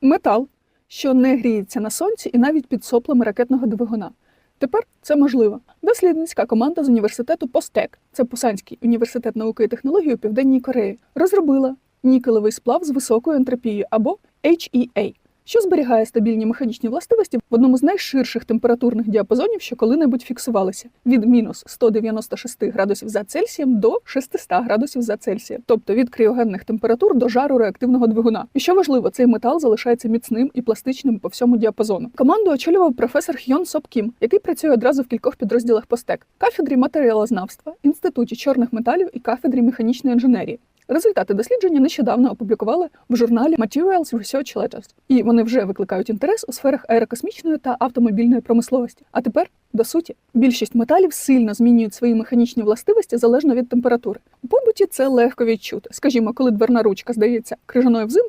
Метал, що не гріється на сонці і навіть під соплами ракетного двигуна. Тепер це можливо. Дослідницька команда з університету Постек, це Пусанський університет науки і технології у Південній Кореї, розробила нікелевий сплав з високою ентропією або HEA, що зберігає стабільні механічні властивості в одному з найширших температурних діапазонів, що коли-небудь фіксувалися від мінус 196 градусів за Цельсієм до 600 градусів за Цельсієм, тобто від кріогенних температур до жару реактивного двигуна. І що важливо, цей метал залишається міцним і пластичним по всьому діапазону. Команду очолював професор Хьон Соп Кім, який працює одразу в кількох підрозділах постек, кафедрі матеріалознавства, інституті чорних металів і кафедрі механічної інженерії. Результати дослідження нещодавно опублікували в журналі Materials Research Letters, і вони вже викликають інтерес у сферах аерокосмічної та автомобільної промисловості. А тепер до суті, більшість металів сильно змінюють свої механічні властивості залежно від температури. У побуті це легко відчути. Скажімо, коли дверна ручка здається крижаною взимку.